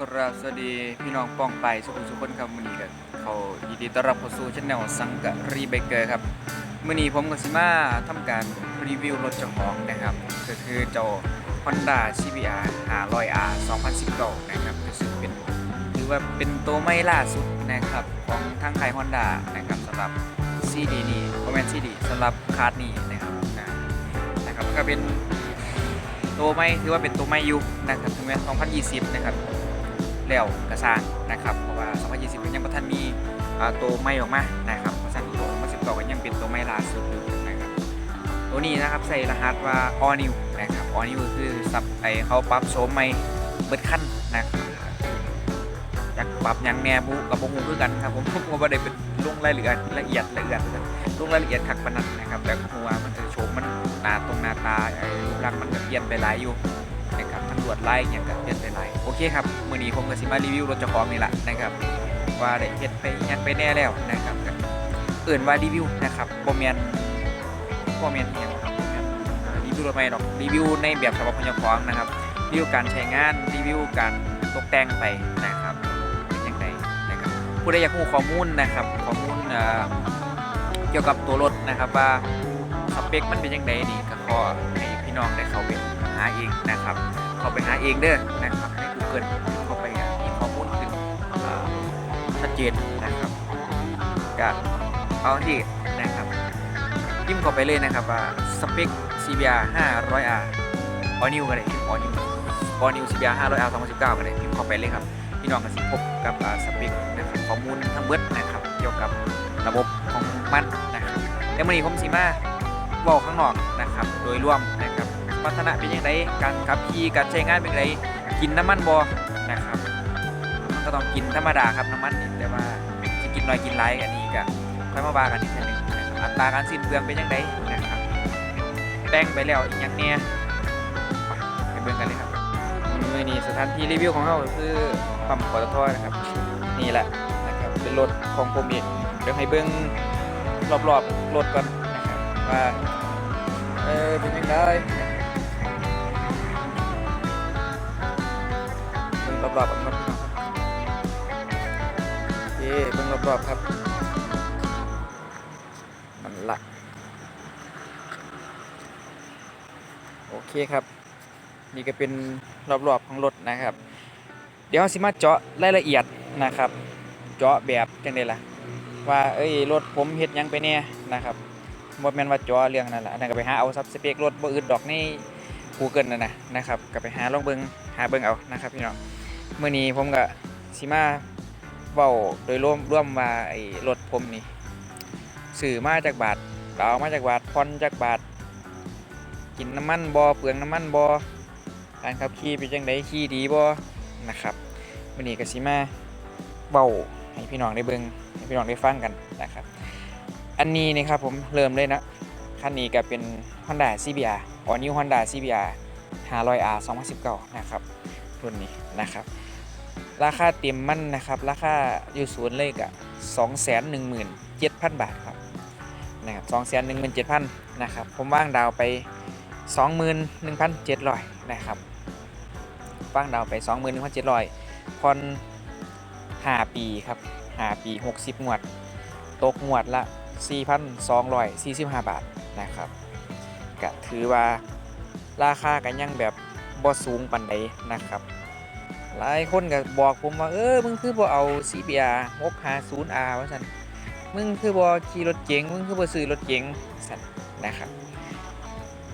กราบสวัสดีพี่น้องป้องไปสุขุมสุขคนครับมือนี้ก็เขายินดีต้อนรับเข้าสู่ช่องสังกะรีไบเกอร์ครับมือนี้ผมกับซิมาทำการรีวิวรถเจ้าของนะครับ ก็คือเจ้า Honda CBR 500R 2019นะครับก็ซึ่งเป็นถือว่าเป็นตัวไม่ล่าสุดนะครับของทางค่าย Honda นะครับสำหรับ CD นี้คอมเมนต์ CD สำหรับคาร์ดนี้นะครับนะครับก็เป็นตัวไม่ถือว่าเป็นตัวไม่อยุนะครับถึงแม้2020 นะครับ แล้วกระซางนะครับ เพราะว่า 2020ยังบ่ทันมีตัวไม่ออกมานะครับเพราะฉะนั้นตัว2019ก็ยังเป็นตัวไม่ล่าสุดอยู่นะครับตัวนี้นะครับใส่รหัสว่า all new นะครับ all new คือซับไอเขาปรับโฉมใหม่เบิดขั้นนะครับอยากปรับยังแน่บุกับบ่ฮู้คือกันครับผมผมก็บ่ได้เป็นลงรายละเอียดละเอียดละเอียดลงรายละเอียดคักปนนั้นะครับแต่ฮู้ว่ามันจะโฉมมันหน้าตรงหน้าตาไอรูปลักษณ์มันก็เปลี่ยนไปหลายอยู่นะครับ ทั้งลวดลายอย่างก็เปลี่ยนไปหลายโอเคครับมื้อนี้ผมก็สิมารีวิวรถเจ้าของนี่แหละนะครับว่าได้เฮ็ดไปยังไปแน่แล้วนะครับก็เอิ่นว่ารีวิวนะครับบ่แม่นคอมเมนต์อย่างครับรีวิวรถไม่หรอกรีวิวในแบบฉบับของเจ้าของนะครับรีวิวการใช้งานรีวิวการตกแต่งไปนะครับเป็นยังไงนะครับผู้ใดอยากรู้ข้อมูลนะครับข้อมูลเอ่อเกี่ยวกับตัวรถนะครับว่าสเปคมันเป็นยังไงนี่ก็ขอ พี่น้องได้เข้าไปหาเองนะครับ เข้าไปหาเองเด้อนะครับใน Google เข้าไปอะมีข้อมูลขึ้นชัดเจนนะครับก็เอาที่นะครับพิมพ์เข้าไปเลยนะครับว่าสเปค CBR 500R All New ก็ได้พิมพ์ All New All New CBR 500R 2019ก็ได้พิมพ์เข้าไปเลยครับพี่น้องก็สิพบกับสเปคนะครับข้อมูลทั้งเบิดนะครับเกี่ยวกับระบบของมันนะครับแต่มื่อนี้ผมสิมาเว้าข้างนอกนะครับ โดยรวมนะ ครับพัฒนาเป็นยังไงการขับขี่การใช้งานเป็นยังไงกินน้ำมันบ่นะครับมันก็ต้องกินธรรมดาครับน้ำมันนี่แต่ว่าจะกินน้อยกินหลายอันนี้ก็ค่อยมาว่ากันอีกทีหนึงนะครับอัตราการสิ้นเปลืองเป็นยังไงนะครับแต่งไปแล้วอีกอย่างเนี้ยไปเบิ่งกันเลยครับมื่อนี้สถานที่รีวิวของเราก็คือปั๊มปตทนะครับ นี่แหละนะครับเป็นรถของผมเองเดี๋ยวให้เบิ่งรอบๆรถก่อนนะครับว่าเออเป็นยังไง รอบๆก่อนครับโอเคเบิ่งรอบๆครับมันละโอเคครับ นี่ก็เป็นรอบๆของรถนะครับ เดี๋ยวเราสิมาเจาะรายละเอียดนะครับ เจาะแบบจังไดล่ะ ว่าเอ้ยรถผมเฮ็ดยังไปเนี่ยนะครับบ่แม่นว่าเจาะเรื่องนั้นล่ะนนั้นก็ไปหาเอาซับสเปครถบ่อื่นดอกน Google นั่นนะนะครับก็ไปหาลองเบิ่งหาเบิ่งเอานะครับพี่น้อง มื้อนี้ผมก็สิมาเว้าโดยร่วมร่วมว่าไอ้รถผมนี่ซื้อมาจากบาทดาวมาจากบาทผ่อนจากบาทกินน้ำมันบอเปลืองน้ำมันบอการขับขี่เป็นจังไดขี่ดีบอนะครับวันนี้ก็สิมาเบาให้พี่น้องได้เบิ่งให้พี่น้องได้ฟังกันนะครับ อันนี้นะครับผมเริ่มเลยนะคันนี้ก็เป็น Honda CBR All New Honda CBR 500R 2019 นะครับ รุ่นนี้นะครับ ราคาเต็มมั่นนะครับ ราคาอยู่ศูนย์เลยกะสองแสนหนึ่งหมื่นเจ็ดพันบาทครับนะครับสองแสนหนึ่งหมื่นเจ็ดพันนะครับ ผมว่างดาวไปสองหมื่นหนึ่งพันเจ็ดร้อยนะครับว่างดาวไปสองหมื่นหนึ่งพันเจ็ดร้อยพอนห้าปีครับห้าปีหกสิบหงวด ตกหงวดละสี่พันสองร้อยสี่สิบห้าบาทนะครับก็ถือว่าราคากันยังแบบบ่สูงปันใดนะครับ หลายคนก็บอกผมว่า เออมึงคือบ่เอา CBR 650R ว่าซั่นมึงคือบ่ขี่รถเก๋งมึงคือบ่ซื้อรถเก๋งซั่นนะครับ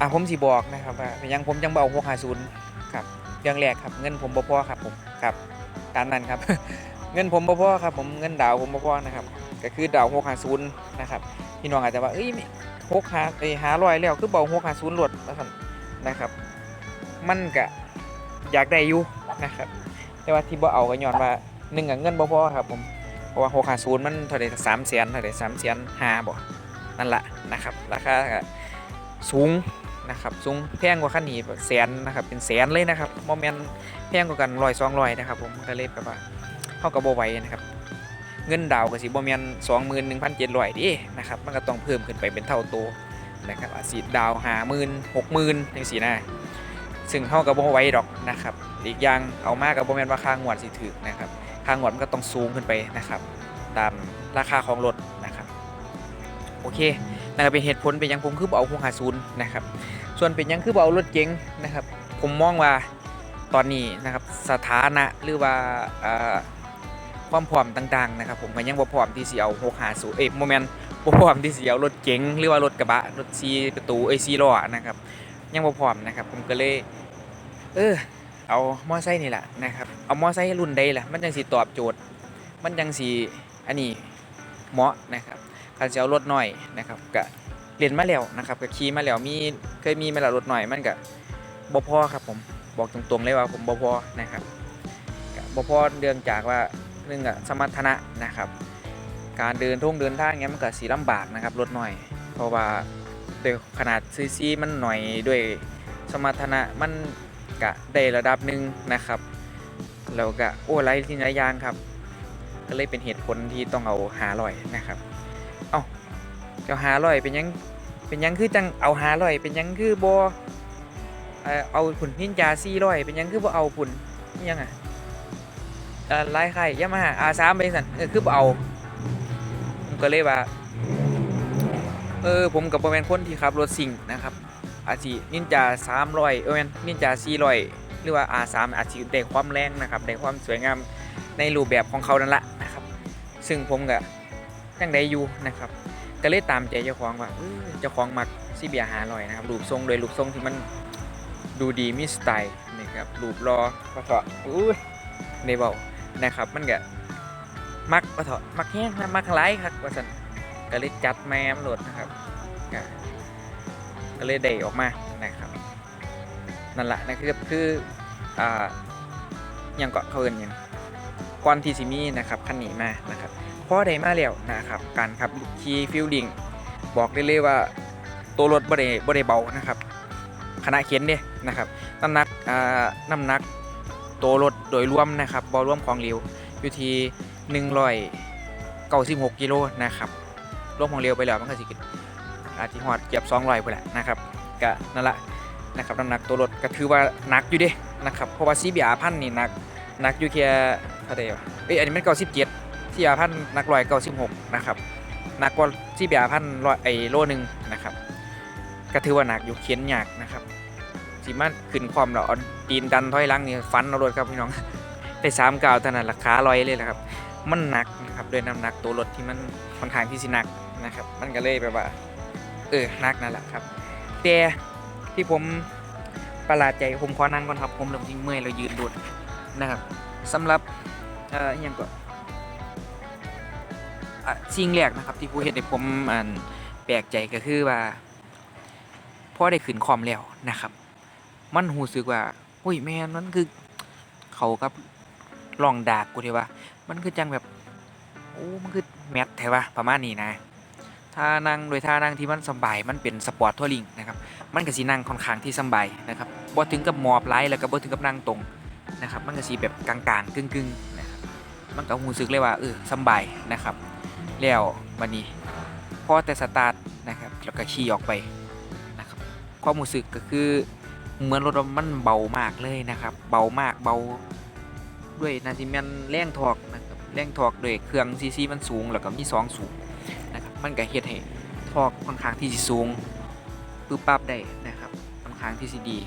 อะผมสิบอกนะครับว่ายังผมจังเบเอา650ครับเรื่องแรกครับเงินผมบ่พอครับผมครับตามนั้นครับ เงินผมบ่พอครับ ผมเงินดาวผมบ่พอนะครับ ก็คือดาว650นะครับพี่น้องอาจจะว่าเอ้ย6 5เอ้ย500แล้วคือเบา650ลดว่าซั่นนะครับ มันก็อยากได้อยู่นะครับ แต่ว่าที่บ่เอาก็ย้อนว่าหนึ่งอะเงินบ่พอครับผมเพราะว่า650มันเท่าใด3แสนเท่าใด3แสน5บ่นั่นแหละนะครับราคาสูงนะครับสูงแพงกว่าคันนี้แบบแสนนะครับเป็นแสนเลยนะครับโมเมนแพงกว่ากันร้อยสองร้อยนะครับผมก็เลยแบบว่าเข้ากับโบไหวนะครับเงินดาวก็สิบ่แม่นสองหมื่นหนึ่งพันเจ็ดร้อยดินะครับมันก็ต้องเพิ่มขึ้นไปเป็นเท่าตัวนะครับอาสิดาวหาหมื่นหกหมื่นจังสี่นะซึ่งเข้ากับโบไหวดอกนะครับ อีกอย่างเอามากกับโมเมนว่าค่างวดสิถึกนะครับค่างวดมันก็ต้องสูงขึ้นไปนะครับ ตามราคาของรถนะครับโอเคนั่นก็เป็นเหตุผลเป็นยังผมคือเอาพวกหาศูนนะครับส่วนเป็นยังคือเอารถเก๋งนะครับ ผมมองว่าตอนนี้นะครับสถานะหรือว่าอ่าความพร้อมต่างๆนะครับผมก็ยังบ่พร้อมที่สิเอา650เอ้ยโมเมนต์บ่พร้อมที่สิเอารถเก๋งหรือว่ารถกระบะรถ4ประตูเอ้ย4ล้อนะครับยังบ่พร้อมนะครับ ผมก็เลย เออ เอามอไซค์นี่แหละนะครับเอามอไซค์รุ่นใดล่ะมันจังสิตอบโจทย์ มันจังสิอันนี้เหมาะนะครับคันสิเอารถหน่อยนะครับก็เรียนมาแล้วนะครับก็ขี่มาแล้วมีเคยมีมาแล้วรถหน่อยมันก็บ่พอครับผมบอกตรงๆเลยว่าผมบ่พอนะครับก็บ่พอเรื่องจากว่าหนึ่งอะสมรรถนะนะครับการเดินท่งเดินทางเงี้ยมันก็สีลำบากนะครับรถหน่อย เพราะว่าด้วยขนาดซีซีมันหน่อยด้วยสมรรถนะมัน กะได้ระดับหนึ่งนะครับแล้วก็โอ้ไรที่หลายอย่างครับ ก็เลยเป็นเหตุผลที่ต้องเอาหาลอยนะครับเอาเจ้าหาลอยเป็นยังเป็นยังคือจังเอาหาลอยเป็นยังคือบอเอาผุนนินจาซี่ลอยเป็นยังคือบ่เอาผุนยังอะเอ่อลายไข่ยามาฮ่าอาสามเป็นสันคือบ่เอาก็เลยว่าเออผมกับโมเมนคนที่ขับรถซิ่งนะครับ อาจจะนินจา300เออแม่นนินจา400 หรือว่า R3 อาจจะได้ความแรงนะครับได้ความสวยงามในรูปแบบของเขานั่นแหละนะครับ ซึ่งผมก็ยังได้อยู่นะครับ ก็เลยตามใจเจ้าของว่าเจ้าของมักซีเบียหาลอยนะครับรูปทรงโดยรูปทรงที่มันดูดีมีสไตล์นะครับรูปรอก็เถาะอุ้ยในเบานะครับมันก็มักก็เถาะมักแห้งนะมักหลายครับว่าสันก็เลยจัดแมมโหลดนะครับ ก็เลยได้ออกมานะครับนั่นแหละนะคือคืออ่ายังเกาะเขาเอินยังก่อนที่สิมีนะครับคันนี้มานะครับพอได้มาแล้วนะครับการขับขี่ฟิลลิ่งบอกได้เลยว่าตัวรถบ่ได้บ่ได้เบานะครับขณะเข็นเด้นะครับน้ำหนักอ่าน้ำหนักตัวรถโดยรวมนะครับบ่รวมของเหลวอยู่ที่196กิโลนะครับรวมของเหลวไปแล้วมันก็สิ อาจสิฮอดเกือบ200พุ่นแหละนะครับก็นั่นแหละนะครับน้ำหนักตัวรถก็ถือว่าหนักอยู่เด้นะครับเพราะว่า CBR พันนี่หนักหนักอยู่แค่เท่าใดวะเอ้ยอันนี้มัน97ที่ยาพันนักลอยเก้าสิบหกนะครับหนักกว่าที่ยาพันร้อยไอโลหนึ่งนะครับก็ถือว่าหนักอยู่เขียนยากนะครับสิมันขึ้นความเราเอาตีนดันถอยลังนี่ฟันเอารถครับพี่น้องได้สามกาวเท่านั้นราคาลอยเลยนะครับมันหนักนะครับด้วยน้ำหนักตัวรถที่มันค่อนข้างที่สิหนักนะครับมันก็เลยแบบว่า เออนักนั่นแหละครับ แต่ที่ผมประหลาดใจผมขอนั่งก่อนครับ ผมเริ่มที่เมื่อยเรายืนโดดนะครับสำหรับเอ่ออหยังก็อะสิ่งแรกนะครับที่ผู้เห็นในผมอันแปลกใจก็คือว่าพอได้ขึ้นคอมแล้วนะครับ มันหูสึกว่าอุ้ยแม่นมันคือเขากับลองดากกูเทว่า มันคือจังแบบโอ้มันคือแมทแท้ว่าประมาณนี้นะ ถ้านั่งโดยท่านั่งที่มันสบายมันเป็นสปอร์ตทัวริงนะครับมันก็สินั่งค่อนข้างที่สบายนะครับบ่ถึงกับหมอบไหลแล้วก็บ่ถึงกับนั่งตรงนะครับมันก็สิแบบกลางๆกึ่งๆนะครับมันก็หูสึกเลยว่าเออสบายนะครับแล้ววันนี้พอแต่สตาร์ทนะครับแล้วก็ขี่ออกไปนะครับความรู้สึกก็คือเหมือนรถมันเบามากเลยนะครับ เบามากเบาด้วยนาซิแมนแรงทอกนะครับแรงทอกด้วยเครื่องซีซีมันสูงแล้วก็มีสองสูง มันก็เฮ็ดให้ทอกค่อนข้างที่สิสูงปึ๊บปั๊บได้นะครับค่อนข้างที่สิดี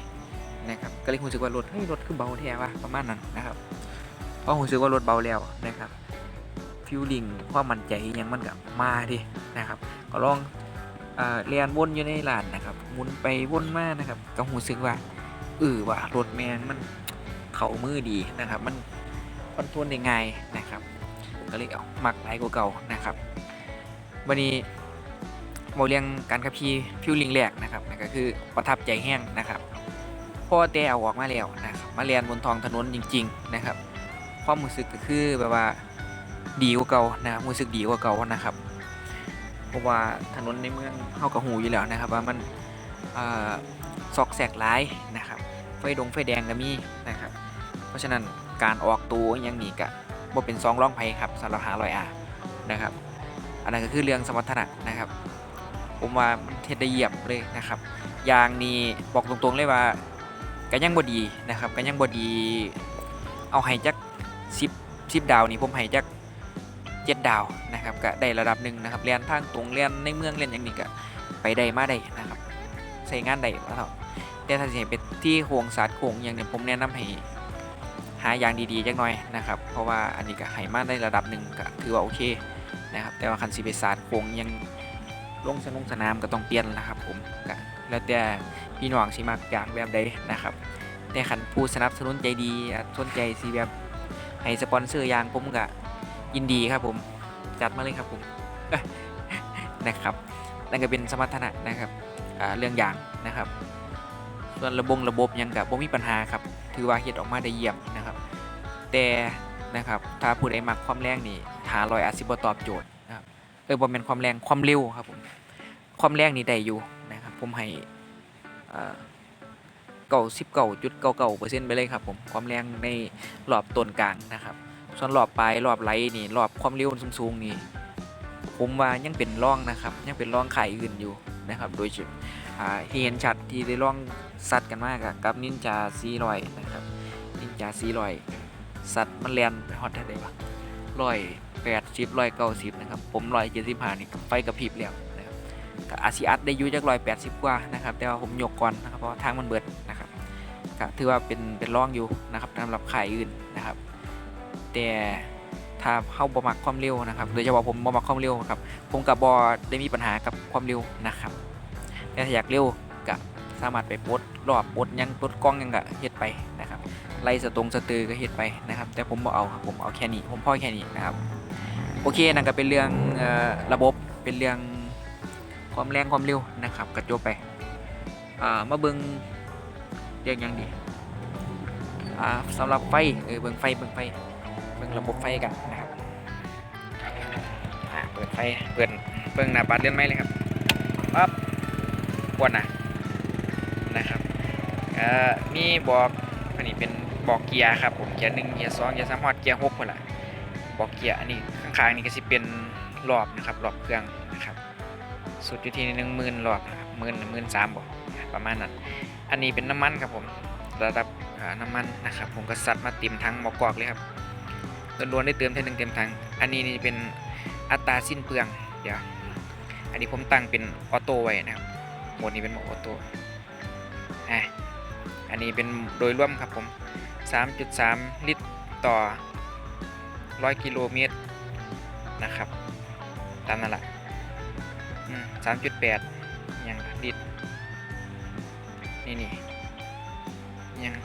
นะครับก็เลยรู้สึกว่ารถเฮ้ยรถคือเบาแท้ว่ะประมาณนั้นนะครับเพราะรู้สึกว่ารถเบาแล้วนะครับฟิลลิ่งความมั่นใจยังมันกับมาดินะครับ ก็ลองเรียนวนอยู่ในลานนะครับหมุนไปวนมานะครับ ก็รู้สึกว่าเออว่ารถแมงมันเข้ามือดีนะครับ มันคอนโทรลได้ง่ายนะครับ ก็เลยเอามักหลายกว่าเก่านะครับ วันนี้โมเรียงการขับขี่ฟิลลิ่งแรกนะครับนั่นก็คือประทับใจแห้งนะครับพ่อแต่เอาออกมาแล้วนะครับมาเรียนบนท้องถนนจริง ๆ นะครับ ความรู้สึกก็คือแบบว่าดีกว่าเก่านะครับรู้สึกดีกว่าเก่านะครับ เพราะว่าถนนในเมืองเฮากับหูอยู่แล้วนะครับ ว่ามันออซอกแซกหลายนะครับไฟดงไฟแดงก็มีนะครับ เพราะฉะนั้นการออกตัวยังนี้ก็บ่เป็นซองร่องไผครับสำหรับหาลอยอานะครับ อันนั้นก็คือเรื่องสมรรถนะนะครับ ผมว่ามันเทดได้เยี่ยมเลยนะครับยางนี้บอกตรงๆเลยว่าก็ยังบดีนะครับก็ยังบดี เอาให้จัก10 10ดาวนี่ผมให้จัก7ดดาวนะครับก็ได้ระดับหนึ่งนะครับเรียนทางตรงเรียนในเมืองเรียนอย่างนี้ก็ไปได้มาได้นะครับใช้งานได้ว่าเท่าแต่ถ้าสิเป็นที่โครงสาดโครงอย่างนี้ผมแนะนำให้หาอย่างดีๆจักหน่อยนะครับ เพราะว่าอันนี้ก็ให้มาได้ระดับหนึ่งก็ถือว่าโอเค นะครับแต่ว่าคันสิไปสาดโคงยังลงสนงสนามก็ต้องเปลี่ยนนะครับผมแล้วแต่พี่น้องสิมักอยางแบบใดนะครับ แต่ขันผู้สนับสนุนใจดีอะสนใจสีแบบให้สปอนเซอร์ยางผมก็ยินดีครับผมจัดมาเลยครับผมนะครับนั่นก็เป็นสมรรถนะนะครับเรื่องอย่างนะครับ ส่วนระบบระบบยังกับบ่มีปัญหาครับถือว่าเฮ็ดออกมาได้เยี่ยมนะครับ แต่นะครับถ้าผู้ใดมักความแรงนี่ หาลอยอาจสิบตอบโจทย์นะครับเออบ่แม่นความแรงความเร็วครับผมความแรงนี่ได้อยู่นะครับผมให้เก่าสิบเก่าจุดเก่าเก่าเปอร์เซ็นต์ไปเลยครับผมความแรงในรอบต้นกลางนะครับ ส่วนรอบปลายรอบไหลนี่รอบความเร็วสูงๆนี่ผมว่ายังเป็นร่องนะครับยังเป็นร่องไข่อื่นอยู่นะครับโดยเฉพาะอ่าที่เห็นชัดที่ได้ร่องซัดกันมากกับนินจาซีรอยนะครับนินจาซีรอยสัตว์มันแลนไปฮอตเท่าไหร่วะร้อย แปดสิบร้อยเก้าสิบนะครับผมร้อยเจ็ดสิบห้านี่ไฟกระพริบแล้วนะครับก็อาซีอัดได้อยูจากร้อยแปดสิบกว่านะครับแต่ว่าผมยกก่อนนะครับเพราะทางมันเบิดนะครับก็ถือว่าเป็นเป็นร่องอยู่นะครับสำหรับขายอื่นนะครับ แต่ถ้าเข้าบ่มักความเร็วนะครับโดยเฉพาะผมบ่มักความเร็วครับผมกับบอได้มีปัญหากับความเร็วนะครับแต่ถ้าอยากเร็วก็สามารถไปปดรอบปดยังปดกล้องยังก็เฮ็ดไปนะครับไล่สตรงสตือก็เฮ็ดไปนะครับ แต่ผมบ่เอาครับผมเอาแค่นี้ผมพ่อแค่นี้นะครับ โอเคนั่นก็เป็นเรื่องออระบบเป็นเรื่องความแรงความเร็วนะครับก็จบไปมาเบิงเรียกหยังดีสำหรับไฟเออเบิงไฟเบิงไฟเบิงระบบไฟกันนะครับเปิดไฟเปิดเบิงหน้าปัดเลื่อนไม้เลยครับปั๊บปวดนะนะครับมีบอกอันนี้เป็นบอกเกียร์ครับผมเกียร์หนึ่งเกียร์สองเกียร์สามฮอดเกียร์หกคนละ บอกเกียร์อันนี้ข้างๆนี่ก็สิเป็นรอบนะครับรอบเครื่องนะครับสุดอยู่ที่หนึ่งหมื่นรอบนะครับหมื่นหมื่นสามบอกประมาณนั้น อันนี้เป็นน้ำมันครับผมระดับน้ำมันนะครับ ผมก็ซัดมาเต็มทั้งหมอกอกเลยครับล้วนๆได้เติมเท่านึงเต็มทั้งอันนี้นี่เป็นอัตราสิ้นเปลืองเดี๋ยวอันนี้ผมตั้งเป็นออโต้ไว้นะครับโหมดนี้เป็นโหมดออโต้อะอันนี้เป็นโดยรวมครับผม 3.3 ลิตรต่อ 100 กิโลเมตรนะครับ ตามนั่นแหละอืม3.8อย่างลิตรนี่นี่ยัง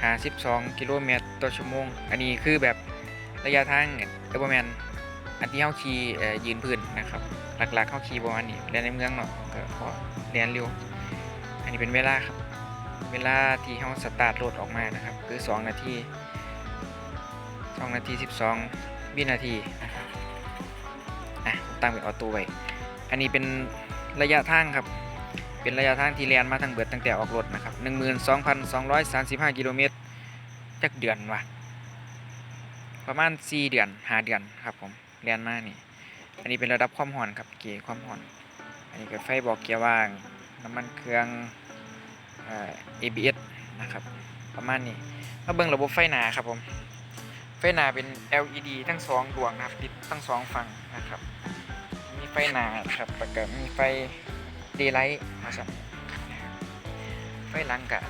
หา12กิโลเมตรต่อชั่วโมง อันนี้คือแบบระยะทางเนี่ยเออประมาณอันที่เข้าขี่ยืนพื้นนะครับ หลักๆเข้าขี่ประมาณนี้เรียนในเมืองเนาะก็พอเรียนเร็ว อันนี้เป็นเวลาครับ เวลาที่เขาสตาร์ทรถออกมานะครับ คือ 2 นาที 2นาที 12วินาทีนะครับอะตั้งเป็นออโต้ไว้อันนี้เป็นระยะทางครับ เป็นระยะทางที่เรียนมาทั้งเบิดตั้งแต่ออกรถนะครับ12,235 กิโลเมตรจักเดือนวะประมาณ 4 เดือน5เดือนครับผมเรียนมานี่ อันนี้เป็นระดับความห่อนครับเกียร์ความห่อน อันนี้ก็ไฟบอกเกียร์ว่างน้ำมันเครื่องเอ่อ ABS นะครับ ประมาณนี้มาเบิ่งระบบไฟหนาครับผม ไฟหน้าเป็น LED ทั้งสองดวงนะครับติดทั้งสองฝั่งนะครับ มีไฟหน้าครับแล้วก็มีไฟดีไลท์มาสับไฟหลังกะ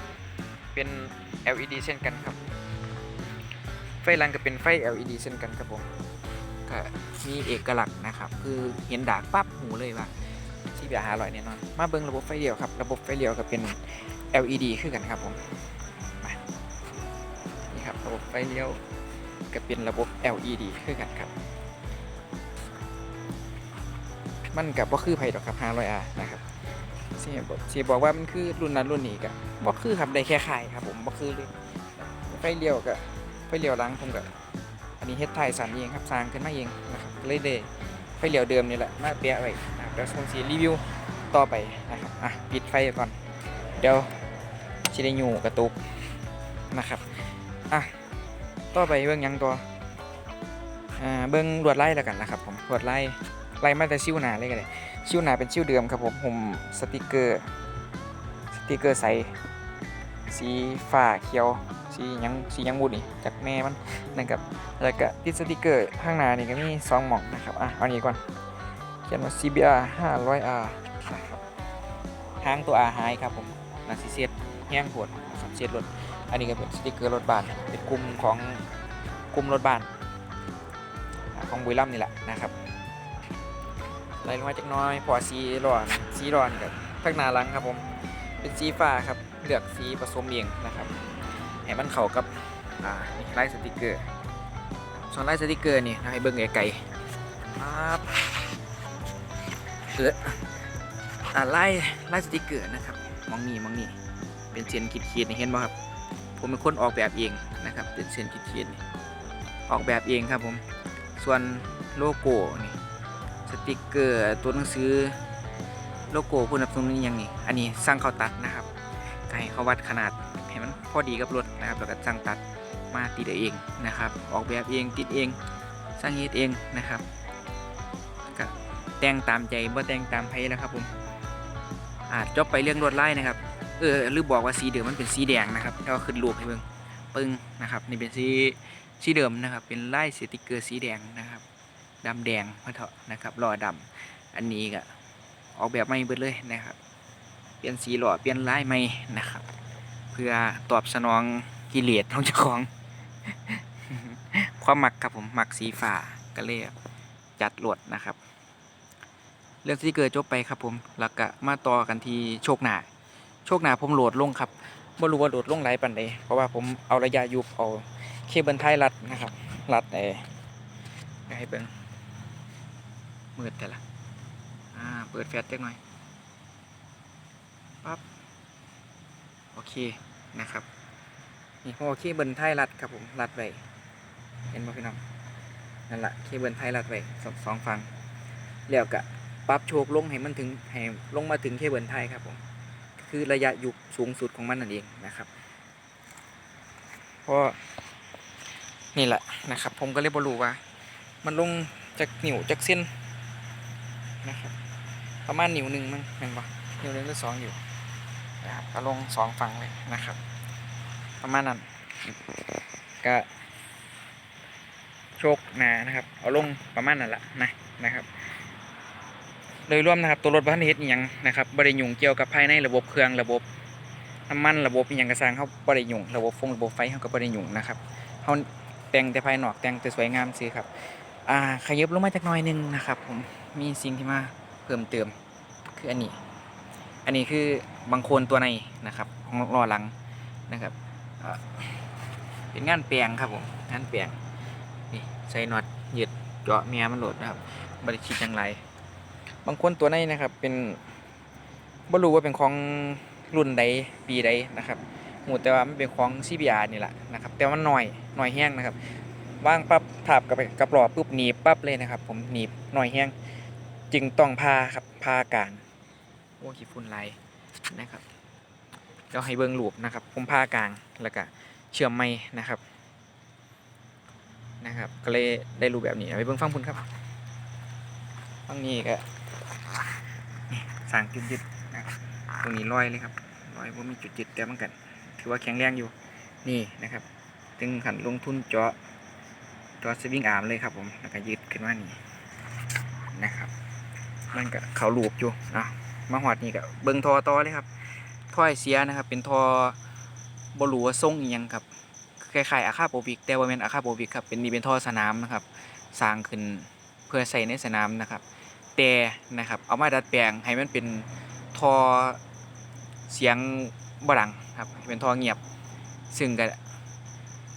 เป็น LED เช่นกันครับ ไฟหลังก็เป็นไฟ LED เช่นกันครับผมก็มีเอกลักษณ์นะครับ คือเห็นดากปั๊บหูเลยว่าที่เบียร์หาอร่อยแน่นอน มาเบิ่งระบบไฟเลี้ยวครับ ระบบไฟเลี้ยวก็เป็น LED คือกันครับผม มา นี่ครับระบบไฟเลี้ยว ก็เป็นระบบ LED คือกันครับ มันกับว่าคือไผ่ดอกครับ 500R นะครับเสียบอกเสียบอกว่ามันคือรุ่นนั้นรุ่นนี้กับบ่คือครับได้แค่ขายครับ ผมบ่คือเลยไฟเลี้ยวกับไฟเลี้ยวหลังผมกับอันนี้เฮ็ดไทยสันเองครับสร้างขึ้นมาเองนะครับเลยเดยไฟเลี้ยวเดิมนี่แหละมาเปะไว้นะครับแล้วผมสีรีวิวต่อไปนะครับอะปิดไฟก่อน เดี๋ยวชิได้อยู่กระตุกนะครับอะ ต่อไปเบิ่งยังตัวอ่าเบิ่งลวดไล่แล้วกันนะครับผมลวดไล่ไล่มาแต่ชิวหนาเลยกันเลยชิวหนาเป็นชิวเดิมครับผมผมสติกเกอร์สติกเกอร์ใสสีฟ้าเขียวสียังสียังบุนี่จากแม่มันนะครับแล้วก็ติดสติกเกอร์ข้างหน้านี่ก็มีสองหม่องนะครับอะเอานี้ก่อนเขียนว่า CBR 500R นะครับหางตัว R หายครับผมนาซิเซียแห้งปวดสับเซียรถ อันนี้ก็เป็นสติกเกอร์รถบ้านเป็นกลุ่มของกลุ่มรถบ้านของบุรีรัมย์นี่แหละนะครับไล่ลงมาจากน้อยพอสีร้อนสีร้อนกับข้างหน้าลังครับผมเป็นสีฟ้าครับเลือกสีผสมเองนะครับให้มันเข้ากับอ่านี่ไล่สติกเกอร์ส่วนไล่สติกเกอร์นี่นะให้เบิ่งไกลๆครับเอออ่าไล่ไล่สติกเกอร์นะครับมองนี่มองนี่เป็นเส้นขีดๆเห็นบ่ครับ ผมเป็นคนออกแบบเองนะครับ เป็นเส้นขีดๆนี่ออกแบบเองครับผม ส่วนโลโก้นี่สติกเกอร์ตัวหนังสือโลโก้ผู้นำสนุนนี่ยังนี่อันนี้สร้างเขาตัดนะครับให้เขาวัดขนาดให้มันพอดีกับรถนะครับแล้วก็สร้างตัดมาติดเองนะครับ ออกแบบเองติดเองสร้างเฮ็ดเองนะครับก็แต่งตามใจบ่แต่งตามไผแล้วครับผมอาจจบไปเรื่องลวดลายนะครับ เออลืมบอกว่าสีเดิมมันเป็นสีแดงนะครับแล้วขึ้นรูปให้เบิ่งปึ้งนะครับนี่เป็นสีสีเดิมนะครับ เป็นไลายสติกเกอร์สีแดงนะครับดำแดงพะเถาะนะครับหล้อดำอันนี้ก็ออกแบบใหม่เบิดเลยนะครับ เปลี่ยนสีหล่อเปลี่ยนลายใหม่นะครับ เพื่อตอบสนองกิเลสของเจ้าของ ความมักครับผมหมักสีฟ้าก็เลยจัดโหลดนะครับ เรื่องสติกเกอร์จบไปครับผม แล้วก็มาต่อกันที่โชคหนา โชคหนาผมโหลดลงครับไม่รู้ว่าโหลดลงไรปันใดเพราะว่าผมเอาระยะยุบเอาเคเบิลไทยรัดนะครับรัดเอให้เบิ่งมืดแต่ละอ่าเปิดแฟลชจักหน่อยปั๊บโอเคนะครับนี่ผมเอาเคเบิลไทยรัดครับผมรัดไว้เห็นไหมพี่น้องนั่นแหละเคเบิลไทยรัดไว้สองสองฝั่งแล้วก็ปรับโชคลงให้มันถึงให้ลงมาถึงเคเบิลไทยครับผม คือระยะยุบสูงสุดของมันนั่นเองนะครับเพราะนี่แหละนะครับ ผมก็เลยบรู้ว่า มันลงจากนิ้วจากเส้นนะครับประมาณนิ้วหนึ่งมั้งแม่นปะนิ้วหนึ่งหรือสองอยู่นะครับก็ลงสองฝั่งเลยนะครับ ประมาณนั้นก็โชคหนานะครับ เอาลงประมาณนั้นละนะนะครับ โดยรวมนะครับตัวรถบันเฮ็ดอหยังนะครับบริยุ่งเกี่ยวกับภายในระบบเครื่องระบบน้ำมันระบบอหยังกระซังเขาบริยุ่งระบบฟงระบบไฟเขาก็บริยุ่งนะครับเขาแต่งแต่ภายนอกแต่งแต่สวยงามซื้อครับอ่าขยับลงมาจากน้อยนึงนะครับ ผมมีสิ่งที่มาเพิ่มเติมคืออันนี้ อันนี้คือบางโคนตัวในนะครับของล้อหลังนะครับเป็นงานแปลงครับผมงานแปลงนี่ใส่น็อตยึดเจาะเมียมันโหลดนะครับบริคิดอย่างไร บางคนตัวในนะครับเป็นบ่รู้ว่าเป็นของรุ่นใดปีใดนะครับหูแต่ว่ามันเป็นของ CBR นี่แหละนะครับแต่ว่าหน่อยหน่อยแห้งนะครับว่างปั๊บถาบกับไปกับหลอปุ๊บหนีบปั๊บเลยนะครับ ผมหนีบหน่อยแห้งจึงต้องพาครับพากลางโอ้ขี้ฝุ่นไหลนะครับเดี๋ยวให้เบิ่งรูปนะครับ ผมพากลางแล้วก็เชื่อมไม้นะครับนะครับ ก็เลยได้รูปแบบนี้ไปเบิ่งฟังพุ่นครับ ฟังนี้ก็สางจุดยึดนะตรงนี้ลอยเลยครับลอยว่ามีจุดยึดแต่มันกันถือว่าแข็งแรงอยู่นี่นะครับถึงขันลงทุนเจาะเจาะสวิงอาร์มเลยครับผมแล้วก็ยึดขึ้นมานี่นะครับ มันก็เขาลูบอยู่อะมาหอดนี่ก็เบิ้งทอต่อเลยครับท่อไอเสียนะครับ เป็นทอบรูว่าทรงอีหยังครับคล้ายๆอาคาโปวิกแต่ว่าเป็นอาคาโปวิกครับเป็นนี่เป็นท่อสนามนะครับสร้างขึ้นเพื่อใส่ในสนามนะครับ แต่นะครับ เอามาดัดแปลงให้มันเป็นทอเสียงบ่ดังครับเป็นทอเงียบ ซึ่งก็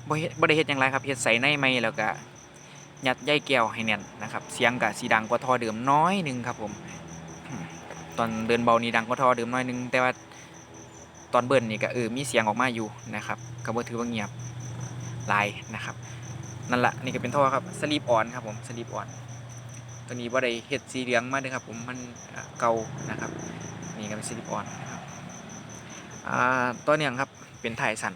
บ่เฮ็ดบ่ได้เฮ็ดหยังไรครับเฮ็ดใส่ในไม้แล้วก็ยัดใยแก้วให้แน่นนะครับ เสียงก็สิดังกว่าทอเดิมน้อยหนึงครับผม ตอนเดินเบานี่ดังกว่าทอเดิมน้อยหนึงแต่ว่าตอนเบิ้ลนี่ก็เออมีเสียงออกมาอยู่นะครับก็บ่ถือว่าเงียบลายนะครับ นั่นแหละนี่ก็เป็นท่อครับสลีปออนครับผมสลีปออน ตัวนี้ว่าได้เห็ดสีเหลืองมาเด้อครับผมมันเก่านะครับนี่ก็เป็นซิลิคอนนะครับตัวเนี้ยครับเป็นถ่ายสัน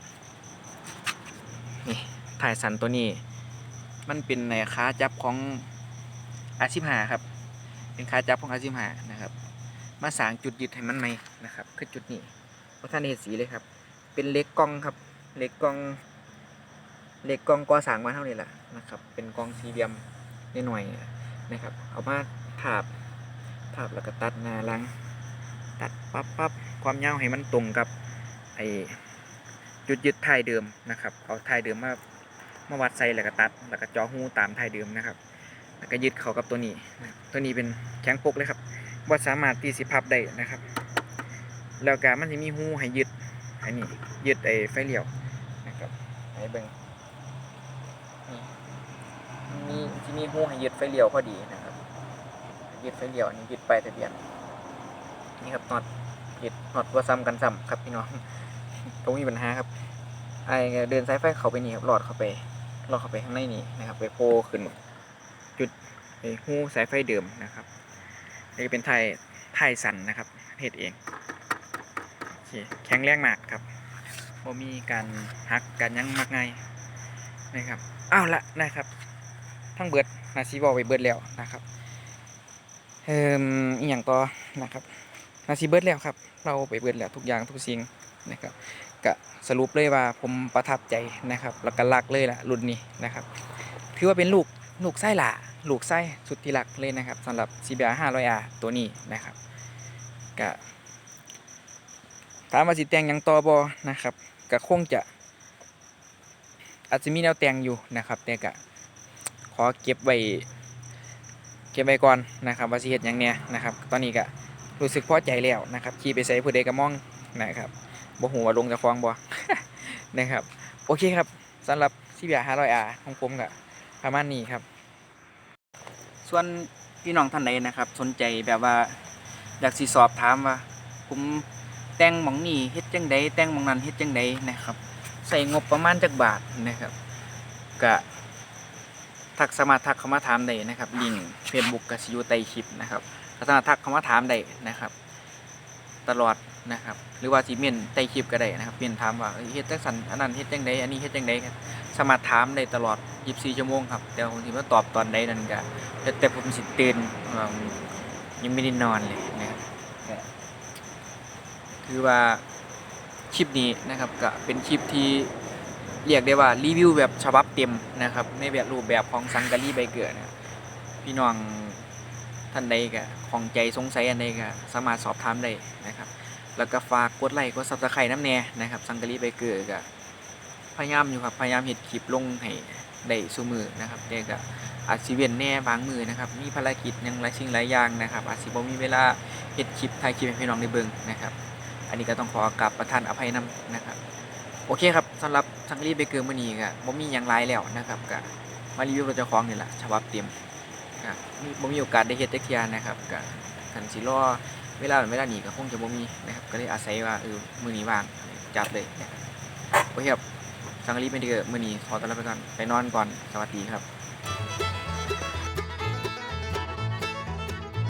นี่ถ่ายสันตัวนี้ มันเป็นในขาจับของอาชิมหาครับ เป็นขาจับของอาชิมหานะครับ มาสางจุดยึดให้มันไหมนะครับคือจุดนี้เพราะท่านเห็ดสีเลยครับ เป็นเหล็กกล้องครับเหล็กกล้องเหล็กกล้องก่อสางมาเท่านี้แหละนะครับ เป็นกล้องสี่เหลี่ยมนิดหน่อย นะครับ เอามาถาบถาบแล้วก็ตัดหน้าหลัง ตัดปั๊บปั๊บความยาวให้มันตรงกับไอจุดยึดท้ายเดิมนะครับ เอาท้ายเดิมมามาวัดใส่แล้วก็ตัด แล้วก็จ่อหูตามท้ายเดิมนะครับ แล้วก็ยึดเข้ากับตัวนี้นะตัวนี้เป็นแข็งปกเลยครับว่าสามารถตีสิพับได้นะครับ แล้วก็มันจะมีหูให้ยึดอันนี้ยึดไอ้ไฟเลี้ยวนะครับให้เบิ่ง มีจะมีหูให้ยึดไฟเลี้ยวพอดีนะครับยึดไฟเลี้ยวอันนี้ยึดไปทะเบียนนี่ครับน็อตยึดน็อตว่าซ้ำกันซ้ำครับพี่น้องตรงมีปัญหาครับไอเดินสายไฟเข้าไปนี่ครับหลอดเข้าไปหลอดเข้าไปข้างในนี่นะครับ ไปโพขึ้นจุดไอหูสายไฟเดิมนะครับนี่ก็เป็นไทยไทยสันนะครับเฮ็ดเองโอเคแข็งแรงมากครับบ่มีการหักการยั้งมากไงนะครับอ้าวละนะครับ ทั้งเบิดนาซีบอกไปเบิดแล้วนะครับเอ่มอีกอย่างต่อนะครับนาซีเบิดแล้วครับ เราไปเบิดแล้วทุกอย่างทุกสิ่งนะครับก็สรุปเลยว่าผมประทับใจนะครับแล้วก็รักเลยล่ะรุ่นนี้นะครับถือว่าเป็นลูกลูกไส้หล่าลูกไส้สุดที่รักเลยนะครับสำหรับ CBR 500R ตัวนี้นะครับก็ถามว่าสิแต่งยังต่อบอนะครับก็คงจะอาจจะมีแนวแต่งอยู่นะครับแต่ก็ ขอเก็บไว้เก็บไว้ก่อนนะครับว่าสิเฮ็ดหยังเนี่ยนะครับ ตอนนี้ก็รู้สึกพอใจแล้วนะครับขี่ไปใส่ผู้ใดก็มองนะครับบ่ฮู้ว่าลงจะฟ้องบ่นะครับ โอเคครับสำหรับ CBR 500R ของผมก็ประมาณนี้ครับ ส่วนพี่น้องท่านใดนะครับ สนใจแบบว่าอยากสิสอบถามว่า ผมแต่งหมองนี่เฮ็ดจังใดแต่งหมองนั้นเฮ็ดจังใดนะครับ ใส่งบประมาณจักบาทนะครับก็ ทักสามารถทักเข้ามาถามได้นะครับลิงเฟซบุ๊กกับสิอยู่ใต้คลิปนะครับก็สามารถทักเข้ามาถามได้นะครับ ตลอดนะครับ หรือว่าสิเมนใต้คลิปก็ได้นะครับเม่ยนถามว่าเฮ็ดจังสันอันนั้นเฮ็ดจังใดอันนี้เฮ็ดจังใดครับสามารถถามได้ตลอด 24 ชั่วโมงครับแต่ผมสิมาตอบตอนใดนั่นก็แต่ผมสิตื่นยังไม่ได้นอนเลยนะครับคือว่าคลิปนี้นะครับก็เป็นคลิปที่ เรียกได้ว่ารีวิวแบบฉบับเต็มนะครับในแบบรูปแบบของสังกะรีใบเกิดนะพี่น้องท่านใดก็ของใจสงสัยอันใดก็สามารถสอบถามได้นะครับแล้วก็ฝากกดไลค์กดซับสไครต์น้ำแน่นะครับสังกะรีใบเกิดก็พยายามอยู่ครับพยายามเห็ดคลิปลงให้ได้สูมือนะครับแต่ก็อาจสิเว้นแน่บางมือนะครับมีภารกิจยังหลายสิ่งหลายอย่างนะครับอาจสิบ่มีเวลาเห็ดคลิปถ่ายคลิปให้พี่น้องได้เบิ่งนะครับ อันนี้ก็ต้องขอกราบประทานอภัยนํนะครับ โอเคครับสำหรับสังรีเบเกอร์มื้อนี้ก็บ่มีหยังหลายแล้วนะครับก็มารีวิวรถเจ้าของนี่แหละฉบับเต็มก็มีบ่มีโอกาสได้เฮ็ดจักเทียนะครับก็คันสิรอเวลาเวลานี้ก็คงจะบ่มีนะครับก็เลยอาศัยว่าเออมื้อนี้ว่างจัดเลยนะครับโอเคครับสังกะรีเป็นเดือมือนี้ขอตัวลาไปก่อนไปนอนก่อนสวัสดีครับ